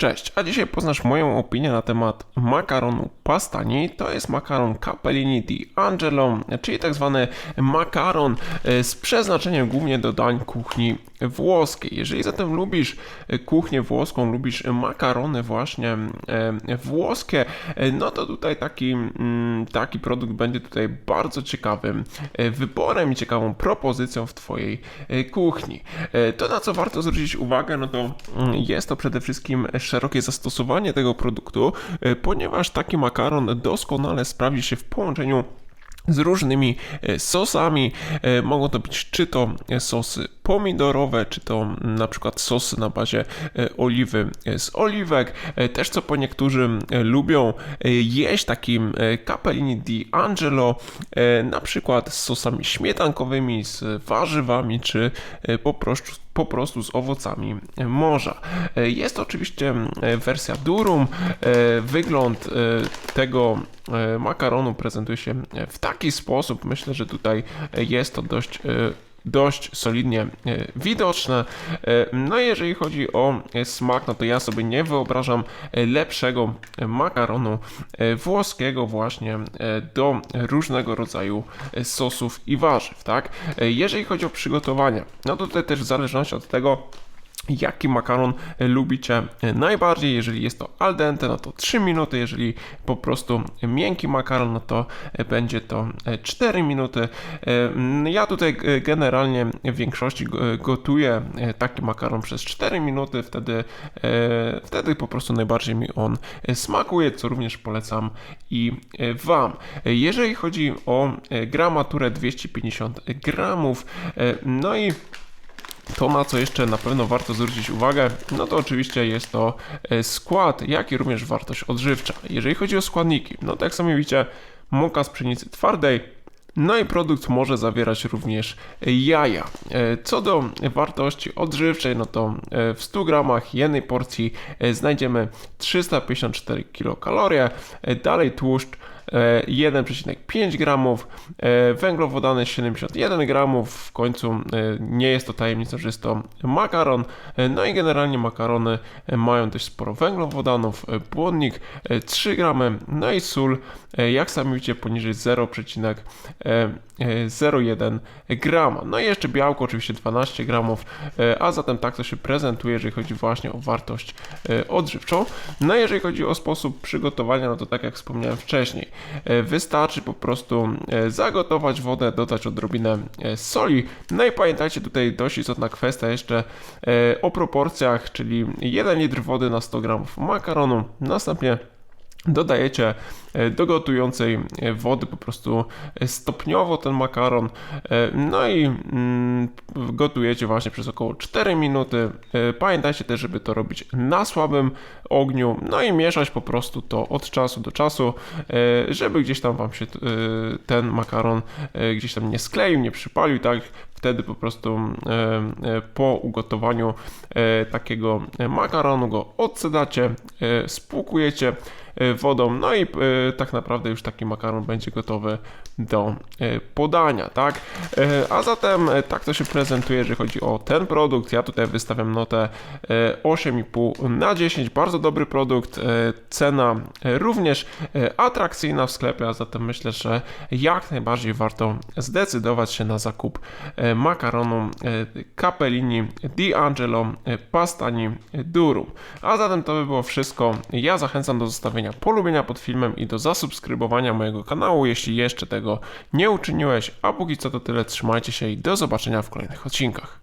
Cześć, a dzisiaj poznasz moją opinię na temat makaronu pastani. To jest makaron Capellini di Angelo, czyli tak zwany makaron e, z przeznaczeniem głównie do dań kuchni włoskiej. Jeżeli zatem lubisz e, kuchnię włoską, lubisz makarony właśnie e, włoskie, no to tutaj taki, mm, taki produkt będzie tutaj bardzo ciekawym wyborem i ciekawą propozycją w Twojej kuchni. To na co warto zwrócić uwagę, no to mm, jest to przede wszystkim szerokie zastosowanie tego produktu, e, ponieważ taki makaron doskonale sprawdzi się w połączeniu z różnymi e, sosami. E, Mogą to być czy to sosy pomidorowe, czy to na przykład sosy na bazie oliwy z oliwek. Też co po niektórzy lubią jeść takim Capellini di Angelo, na przykład z sosami śmietankowymi, z warzywami, czy po prostu po prostu z owocami morza. E, Jest oczywiście e, wersja durum. E, Wygląd tego makaronu prezentuje się w taki sposób. Myślę, że tutaj jest to dość dość solidnie e, widoczne. E, No i jeżeli chodzi o e, smak, no to ja sobie nie wyobrażam lepszego makaronu włoskiego właśnie do różnego rodzaju sosów i warzyw, tak? Jeżeli chodzi o przygotowanie, no to tutaj też w zależności od tego, jaki makaron e, lubicie e, najbardziej. Jeżeli jest to al dente, no to 3 minuty. Jeżeli po prostu miękki makaron, no to e, będzie to e, 4 minuty. Ja tutaj generalnie w większości go- gotuję taki makaron przez 4 minuty. Wtedy, wtedy po prostu najbardziej mi on smakuje, co również polecam i Wam. Jeżeli chodzi o gramaturę 250 gramów, no i to, na co jeszcze na pewno warto zwrócić uwagę, no to oczywiście jest to e, skład, jak i również wartość odżywcza. Jeżeli chodzi o składniki, no to jak sami widzicie, mąka z pszenicy twardej, no i produkt może zawierać również jaja. E, Co do wartości odżywczej, no to e, w 100 gramach jednej porcji e, znajdziemy 354 kilokalorie, e, dalej tłuszcz e, 1,5 gramów, e, węglowodany 71 gramów, w końcu e, nie jest to tajemnicą, że jest to makaron, e, no i generalnie makarony mają dość sporo węglowodanów, błonnik e, 3 gramy, no i sól, jak sami widzicie, poniżej 0,01 grama. No i jeszcze białko oczywiście 12 gramów, a zatem tak to się prezentuje, jeżeli chodzi właśnie o wartość odżywczą. No i jeżeli chodzi o sposób przygotowania, no to tak jak wspomniałem wcześniej, wystarczy po prostu e, zagotować wodę, dodać odrobinę e, soli. No i pamiętajcie tutaj dość istotna kwestia jeszcze e, o proporcjach, czyli 1 litr wody na 100 gramów makaronu, następnie Dodajecie e, do gotującej e, wody po prostu e, stopniowo ten makaron, no i mm, gotujecie właśnie przez około 4 minuty. Pamiętajcie też, żeby to robić na słabym ogniu, no i mieszać po prostu to od czasu do czasu, żeby gdzieś tam Wam się ten makaron gdzieś tam nie skleił, nie przypalił, tak? Wtedy po prostu e, po ugotowaniu takiego makaronu go odsedacie, spłukujecie wodą, no i e, tak naprawdę już taki makaron będzie gotowy do e, podania, tak? E, A zatem e, tak to się prezentuje, jeżeli chodzi o ten produkt. Ja tutaj wystawiam notę e, 8,5 na 10. Bardzo dobry produkt. e, Cena e, również e, atrakcyjna w sklepie, a zatem myślę, że jak najbardziej warto zdecydować się na zakup e, makaronu e, Capellini Di Angelo e, Pastani Durum. A zatem to by było wszystko. Ja zachęcam do zostawienia polubienia pod filmem i do zasubskrybowania mojego kanału, jeśli jeszcze tego nie uczyniłeś. A póki co to tyle, trzymajcie się i do zobaczenia w kolejnych odcinkach.